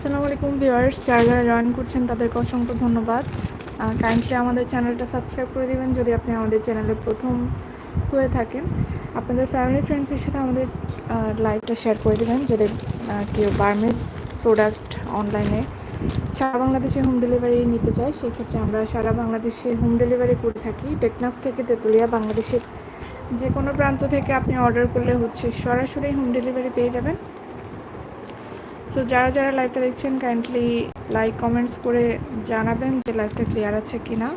আসসালামু আলাইকুম ভিউয়ার্স, যারা যারা জয়েন করছেন তাদেরকে অসংখ্য ধন্যবাদ। কাইন্ডলি আমাদের চ্যানেলটা সাবস্ক্রাইব করে দেবেন যদি আপনি আমাদের চ্যানেলে প্রথম হয়ে থাকেন। আপনাদের ফ্যামিলি ফ্রেন্ডসের সাথে আমাদের লাইভটা শেয়ার করে দেবেন যদি কেউ বার্মেজ প্রোডাক্ট অনলাইনে সারা বাংলাদেশে হোম ডেলিভারি নিতে চায়, সেক্ষেত্রে আমরা সারা বাংলাদেশে হোম ডেলিভারি করে থাকি। টেকনাফ থেকে তেঁতুলিয়া, বাংলাদেশের যে কোনো প্রান্ত থেকে আপনি অর্ডার করলে হচ্ছে সরাসরি হোম ডেলিভারি পেয়ে যাবেন। সো যারা যারা লাইভটা দেখছেন কাইন্ডলি লাইক কমেন্টস করে জানাবেন যে লাইভটা ক্লিয়ার আছে কি না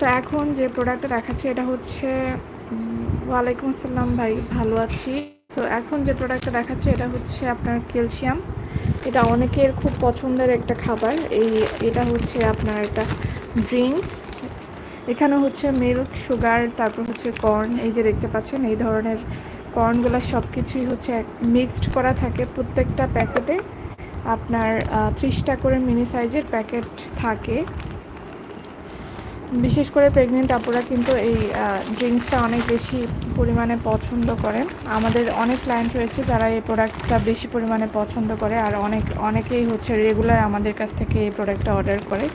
তো এখন যে প্রোডাক্টটা দেখাচ্ছি, এটা হচ্ছে ওয়ালাইকুম আসসালাম ভাই, ভালো আছি। তো এখন যে প্রোডাক্টটা দেখাচ্ছি, এটা হচ্ছে আপনার ক্যালসিয়াম। এটা অনেকের খুব পছন্দের একটা খাবার। এই, এটা হচ্ছে আপনার একটা ড্রিঙ্কস। এখানে হচ্ছে মিল্ক, সুগার, তারপর হচ্ছে কর্ন, এই যে দেখতে পাচ্ছেন, এই ধরনের কর্নগুলো সব কিছুই হচ্ছে মিক্সড করা থাকে প্রত্যেকটা প্যাকেটে। আপনার ত্রিশটা করে মিনি সাইজের প্যাকেট থাকে। বিশেষ করে প্রেগনেন্ট আপুরা কিন্তু এই ড্রিঙ্কসটা অনেক বেশি পরিমাণে পছন্দ করেন। আমাদের অনেক ক্লায়েন্ট রয়েছে যারা এই প্রোডাক্টটা বেশি পরিমাণে পছন্দ করে আর অনেক, অনেকেই হচ্ছে রেগুলার আমাদের কাছ থেকে এই প্রোডাক্টটা অর্ডার করে।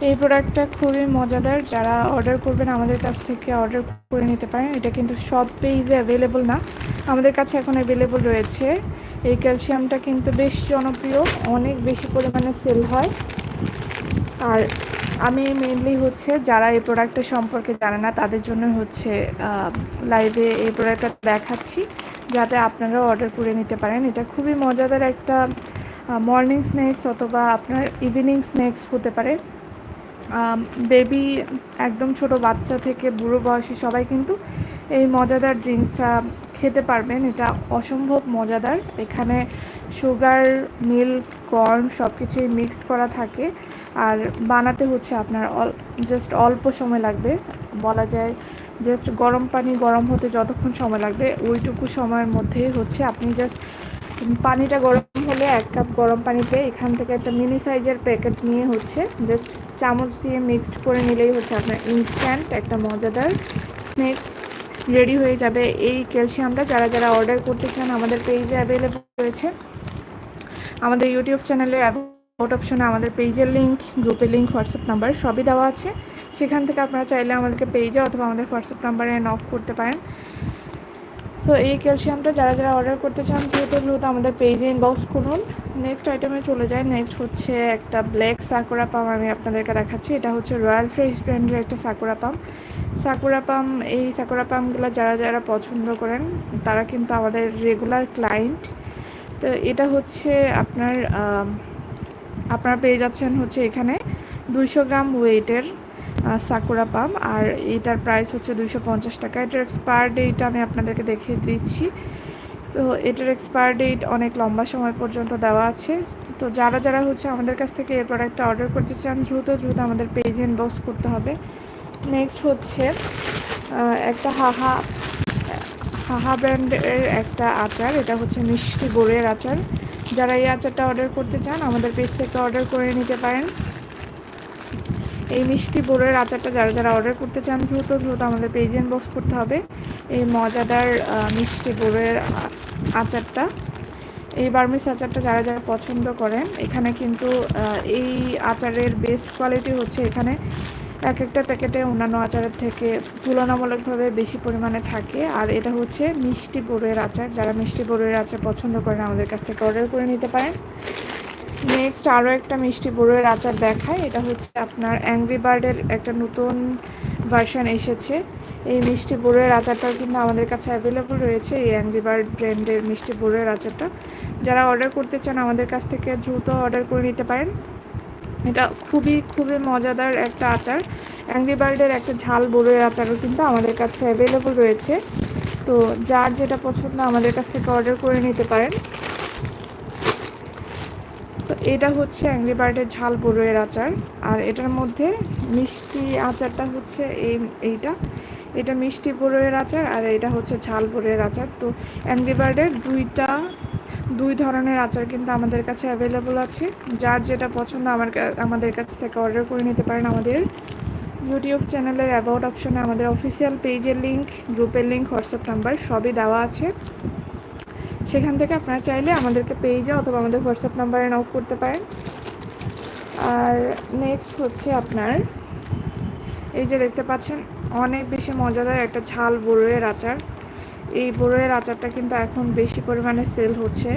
এই প্রোডাক্টটা খুবই মজাদার। যারা অর্ডার করবেন আমাদের কাছ থেকে অর্ডার করে নিতে পারেন। এটা কিন্তু সব পেজে অ্যাভেলেবল না। আমাদের কাছে এখন অ্যাভেলেবল রয়েছে। এই ক্যালসিয়ামটা কিন্তু বেশ জনপ্রিয়। অনেক বেশি পরিমাণে সেল হয়। আর আমি মেনলি হচ্ছে যারা এই প্রোডাক্টের সম্পর্কে জানে না, তাদের জন্য হচ্ছে লাইভে এই প্রোডাক্টটা দেখাচ্ছি, যাতে আপনারাও অর্ডার করে নিতে পারেন। এটা খুবই মজাদার একটা মর্নিং স্ন্যাক্স অথবা আপনার ইভিনিং স্ন্যাক্স হতে পারে। বেবি একদম ছোট বাচ্চা থেকে বুড়ো বয়সী সবাই কিন্তু এই মজাদার ড্রিঙ্কসটা খেতে পারবেন। এটা অসম্ভব মজাদার। এখানে সুগার মিল্ক কর্ন সব কিছুই মিক্সড করা থাকে। আর বানাতে হচ্ছে আপনার অল জাস্ট অল্প সময় লাগবে। বলা যায় জাস্ট গরম পানি গরম হতে যতক্ষণ সময় লাগবে, ওইটুকু সময়ের মধ্যেই হচ্ছে আপনি জাস্ট পানিটা গরম হলে এক কাপ গরম পানিতে এখান থেকে একটা মিনি সাইজের প্যাকেট নিয়ে হচ্ছে জাস্ট চামচ দিয়ে মিক্সড করে নিলেই হচ্ছে আপনার ইনস্ট্যান্ট একটা মজাদার স্ন্যাক্স রেডি হয়ে যাবে। এই ক্যালসিয়ামটা যারা যারা অর্ডার করতে চান, আমাদের পেজে অ্যাভেলেবল রয়েছে। আমাদের ইউটিউব চ্যানেলের আউট অপশনে আমাদের পেজের লিঙ্ক গ্রুপের লিঙ্ক হোয়াটসঅ্যাপ নাম্বার সবই দেওয়া আছে। সেখান থেকে আপনারা চাইলে আমাদেরকে পেজে অথবা আমাদের হোয়াটসঅ্যাপ নাম্বারে নক করতে পারেন। সো এই ক্যালসিয়ামটা যারা যারা অর্ডার করতে চান, দ্রুত দ্রুত আমাদের পেজে ইনবক্স করুন। নেক্সট আইটেমে চলে যায় নেক্সট হচ্ছে একটা ব্ল্যাক সাকুরা পাম আমি আপনাদেরকে দেখাচ্ছি। এটা হচ্ছে রয়্যাল ফ্রেশ ব্র্যান্ডের একটা সাকুরা পাম সাকুরা পাম এই সাকুরা পামগুলো যারা যারা পছন্দ করেন, তারা কিন্তু আমাদের রেগুলার ক্লায়েন্ট তো এটা হচ্ছে আপনার আপনারা পেয়ে যাচ্ছেন হচ্ছে এখানে দুইশো গ্রাম ওয়েটের সাকুরা পাম আর এটার প্রাইস হচ্ছে দুইশো পঞ্চাশ টাকা। এটার এক্সপায়ার ডেট আমি আপনাদেরকে দেখিয়ে দিচ্ছি। তো এটার এক্সপায়ার ডেট অনেক লম্বা সময় পর্যন্ত দেওয়া আছে। তো যারা যারা হচ্ছে আমাদের কাছ থেকে এই প্রোডাক্টটা অর্ডার করতে চান, দ্রুত দ্রুত আমাদের পেজে ইনবক্স করতে হবে। নেক্সট হচ্ছে একটা হাহা হাহা ব্র্যান্ডের একটা আচার। এটা হচ্ছে মিষ্টি গোড়ের আচার। যারা এই আচারটা অর্ডার করতে চান, আমাদের পেজ থেকে অর্ডার করে নিতে পারেন। এই মিষ্টি গুড়ের আচারটা যারা যারা অর্ডার করতে চান, দ্রুত দ্রুত আমাদের পেজ ইনবক্স করতে হবে। এই মজাদার মিষ্টি আ- আচারটা। এই বার্মিস আচারটা যারা যারা পছন্দ করেন, এখানে কিন্তু এই আচারের বেস্ট কোয়ালিটি হচ্ছে এখানে এক একটা প্যাকেটে অন্যান্য আচারের থেকে তুলনামূলকভাবে বেশি পরিমাণে থাকে। আর এটা হচ্ছে মিষ্টি বড়ের আচার। যারা মিষ্টি বড়ের আচার পছন্দ করেন, আমাদের কাছ থেকে অর্ডার করে নিতে পারেন। নেক্সট আরও একটা মিষ্টি বড়ের আচার দেখায় এটা হচ্ছে আপনার অ্যাংরি বার্ডের একটা নতুন ভার্সান এসেছে। এই মিষ্টি বড়ের আচারটাও কিন্তু আমাদের কাছে অ্যাভেলেবল রয়েছে, এই অ্যাংরি বার্ড ব্র্যান্ডের মিষ্টি বড়ের আচারটা। যারা অর্ডার করতে চান, আমাদের কাছ থেকে দ্রুত অর্ডার করে নিতে পারেন। এটা খুবই খুবই মজাদার একটা আচার। অ্যাংরি বার্ডের একটা ঝাল বড়ের আচারও কিন্তু আমাদের কাছে অ্যাভেলেবল রয়েছে। তো যার যেটা পছন্দ আমাদের কাছ থেকে অর্ডার করে নিতে পারেন। তো এটা হচ্ছে অ্যাংরি বার্ডের ঝাল বড়ইয়ের আচার। আর এটার মধ্যে মিষ্টি আচারটা হচ্ছে এই, এইটা। এটা মিষ্টি বড়ইয়ের আচার আর এটা হচ্ছে ঝাল বড়ইয়ের আচার। তো অ্যাংরি বার্ডের দুইটা দুই ধরনের আচার কিন্তু আমাদের কাছে অ্যাভেলেবল আছে। যার যেটা পছন্দ আমার আমাদের কাছ থেকে অর্ডার করে নিতে পারেন আমাদের ইউটিউব চ্যানেলের অ্যাবাউট অপশনে আমাদের অফিসিয়াল পেজের লিঙ্ক গ্রুপের লিঙ্ক হোয়াটসঅ্যাপ নাম্বার সবই দেওয়া আছে। সেখান থেকে আপনারা চাইলে আমাদেরকে পেজে অথবা আমাদের হোয়াটসঅ্যাপ নাম্বারে নক করতে পারেন। আর নেক্সট হচ্ছে আপনার, এই যে দেখতে পাচ্ছেন, অনেক বেশি মজাদার একটা ঝাল বড়ইয়ের আচার। এই বড়ইয়ের আচারটা কিন্তু এখন বেশি পরিমাণে সেল হচ্ছে।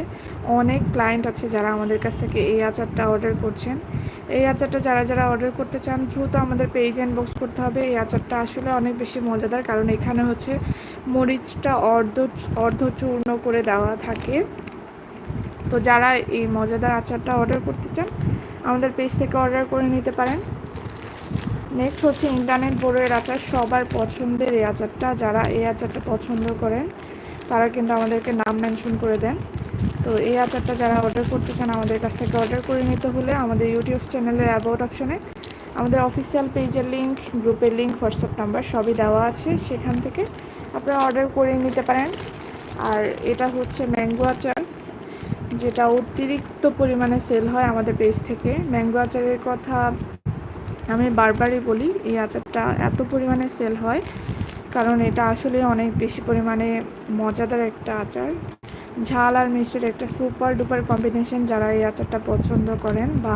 অনেক ক্লায়েন্ট আছে যারা আমাদের কাছ থেকে এই আচারটা অর্ডার করছেন। এই আচারটা যারা যারা অর্ডার করতে চান, দ্রুত আমাদের পেজ ইনবক্স করতে হবে। এই আচারটা আসলে অনেক বেশি মজাদার, কারণ এখানে হচ্ছে মরিচটা অর্ধ অর্ধ চূর্ণ করে দেওয়া থাকে। তো যারা এই মজাদার আচারটা অর্ডার করতে চান, আমাদের পেজ থেকে অর্ডার করে নিতে পারেন। নেক্সট হচ্ছে ইন্টারনেট বড়ের আচার। সবার পছন্দের এই আচারটা। যারা এই আচারটা পছন্দ করেন, তারা কিন্তু আমাদেরকে নাম মেনশন করে দেন। তো এই আচারটা যারা অর্ডার করতে চান, আমাদের কাছ থেকে অর্ডার করে নিতে হলে আমাদের ইউটিউব চ্যানেলের অ্যাবাউট অপশনে আমাদের অফিসিয়াল পেজের লিঙ্ক গ্রুপের লিঙ্ক হোয়াটসঅ্যাপ নাম্বার সবই দেওয়া আছে। সেখান থেকে আপনারা অর্ডার করে নিতে পারেন। আর এটা হচ্ছে ম্যাঙ্গো আচার, যেটা অতিরিক্ত পরিমাণে সেল হয় আমাদের পেজ থেকে। ম্যাঙ্গো আচারের কথা আমি বারবারই বলি, এই আচারটা এত পরিমাণে সেল হয়, কারণ এটা আসলে অনেক বেশি পরিমাণে মজাদার একটা আচার। ঝাল আর মিষ্টির একটা সুপার ডুপার কম্বিনেশন যারা এই আচারটা পছন্দ করেন বা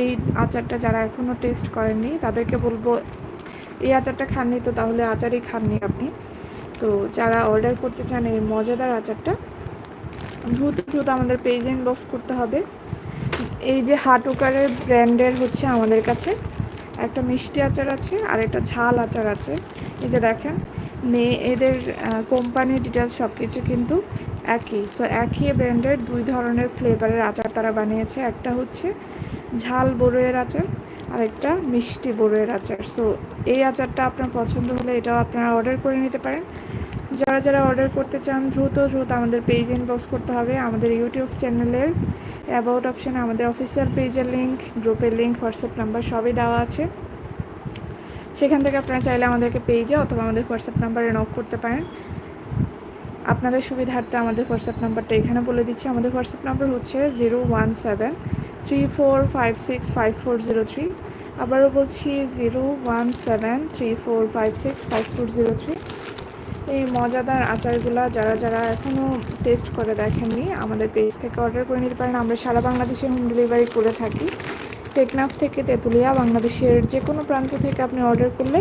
এই আচারটা যারা এখনও টেস্ট করেননি, তাদেরকে বলব, এই আচারটা খাননি তো তাহলে আচারই খাননি আপনি। তো যারা অর্ডার করতে চান এই মজাদার আচারটা, দ্রুত দ্রুত আমাদের পেজ ইনবক্স করতে হবে। এই যে হাটুকারের ব্র্যান্ডের হচ্ছে আমাদের কাছে একটা মিষ্টি আচার আছে আর একটা ঝাল আচার আছে। এই যে দেখেন নে এদের কোম্পানির ডিটেলস সব কিছু কিন্তু একই। সো একই ব্র্যান্ডের দুই ধরনের ফ্লেভারের আচার তারা বানিয়েছে। একটা হচ্ছে ঝাল বরুয়ের আচার আর একটা মিষ্টি বরুয়ের আচার। সো এই আচারটা আপনার পছন্দ হলে এটাও আপনারা অর্ডার করে নিতে পারেন। যারা যারা অর্ডার করতে চান, দ্রুত দ্রুত আমাদের পেজ ইনবক্স করতে হবে। আমাদের ইউটিউব চ্যানেলের অ্যাবাউট অপশানে আমাদের অফিসিয়াল পেজের লিঙ্ক গ্রুপের লিঙ্ক হোয়াটসঅ্যাপ নাম্বার সবই দেওয়া আছে। সেখান থেকে আপনারা চাইলে আমাদেরকে পেজে অথবা আমাদের হোয়াটসঅ্যাপ নাম্বারে নক করতে পারেন। আপনাদের সুবিধার্থে আমাদের হোয়াটসঅ্যাপ নাম্বারটা এখানে বলে দিচ্ছি। আমাদের হোয়াটসঅ্যাপ নাম্বার হচ্ছে zero one seven three four five six five four zero three আবারও বলছি zero one seven three four five six five four zero three এই মজাদার আচারগুলো যারা যারা এখনও টেস্ট করে দেখেননি, আমাদের পেজ থেকে অর্ডার করে নিতে পারেন। আমরা সারা বাংলাদেশে হোম ডেলিভারি করে থাকি। টেকনাফ থেকে তেঁতুলিয়া, বাংলাদেশের যে কোনো প্রান্ত থেকে আপনি অর্ডার করলে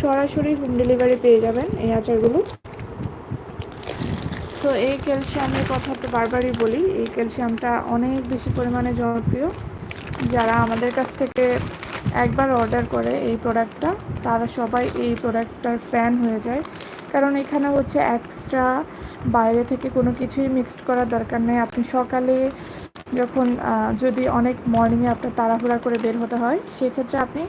সরাসরি হোম ডেলিভারি পেয়ে যাবেন এই আচারগুলো। তো এই ক্যালসিয়ামের কথা তো বারবারই বলি, এই ক্যালসিয়ামটা অনেক বেশি পরিমাণে জনপ্রিয়। যারা আমাদের কাছ থেকে একবার অর্ডার করে এই প্রোডাক্টটা তারা সবাই এই প্রোডাক্টটার ফ্যান হয়ে যায়। কারণ এখানে হচ্ছে এক্সট্রা বাইরে থেকে কোনো কিছুই মিক্সড করার দরকার নেই। আপনি সকালে যখন যদি অনেক মর্নিংয়ে আপনার তাড়াহুড়া করে বের হতে হয়, সেক্ষেত্রে আপনি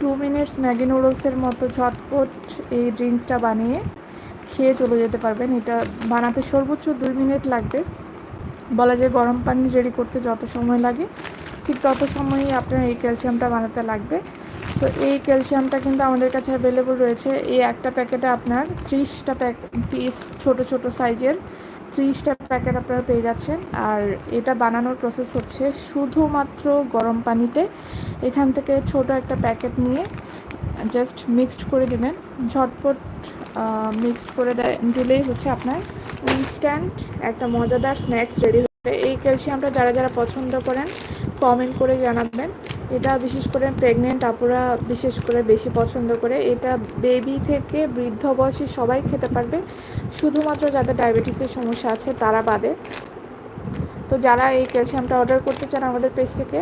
টু মিনিটস ম্যাগি নুডলসের মতো ঝটপট এই ড্রিঙ্কসটা বানিয়ে খেয়ে চলে যেতে পারবেন। এটা বানাতে সর্বোচ্চ দুই মিনিট লাগবে। বলা যায় গরম পানি রেডি করতে যত সময় লাগে। ঠিক তত সময়ই আপনার এই ক্যালসিয়ামটা বানাতে লাগবে। তো এই ক্যালসিয়ামটা কিন্তু আমাদের কাছে অ্যাভেলেবল রয়েছে। এই একটা প্যাকেটে আপনার ত্রিশটা প্যাক পিস ছোট ছোট সাইজের ত্রিশটা প্যাকেট আপনারা পেয়ে যাচ্ছেন। আর এটা বানানোর প্রসেস হচ্ছে শুধুমাত্র গরম পানিতে। এখান থেকে ছোট একটা প্যাকেট নিয়ে জাস্ট মিক্সড করে দিবেন। ঝটপট মিক্সড করে দিলেই হচ্ছে আপনার ইনস্ট্যান্ট একটা মজাদার স্ন্যাক্স রেডি হবে এই ক্যালসিয়ামটা যারা যারা পছন্দ করেন কমেন্ট করে জানাবেন। এটা বিশেষ করে প্রেগনেন্ট আপুরা বিশেষ করে বেশি পছন্দ করে। এটা বেবি থেকে বৃদ্ধ বয়সী সবাই খেতে পারবে। শুধুমাত্র যাদের ডায়াবেটিসের সমস্যা আছে তারা বাদে। তো যারা এই ক্যালসিয়ামটা অর্ডার করতে চান আমাদের পেজ থেকে,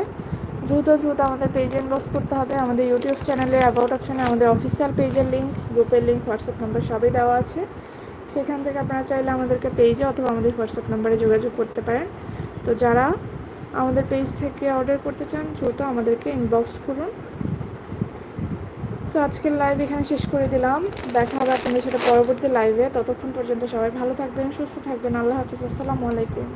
দ্রুত দ্রুত আমাদের পেজে ইনবক্স করতে হবে। আমাদের ইউটিউব চ্যানেলে অ্যাবাউট অপশানে আমাদের অফিসিয়াল পেজের লিঙ্ক গ্রুপের লিঙ্ক হোয়াটসঅ্যাপ নাম্বার সবই দেওয়া আছে। সেখান থেকে আপনারা চাইলে আমাদেরকে পেজে অথবা আমাদের হোয়াটসঅ্যাপ নাম্বারে যোগাযোগ করতে পারেন। তো যারা আমাদের পেজ থেকে অর্ডার করতে চান, দ্রুত আমাদেরকে ইনবক্স করুন। তো আজকের লাইভ এখানে শেষ করে দিলাম। দেখা হবে আপনাদের সাথে পরবর্তী লাইভে ততক্ষণ পর্যন্ত সবাই ভালো থাকবেন, সুস্থ থাকবেন। আল্লাহ হাফিজ। আসসালামু আলাইকুম।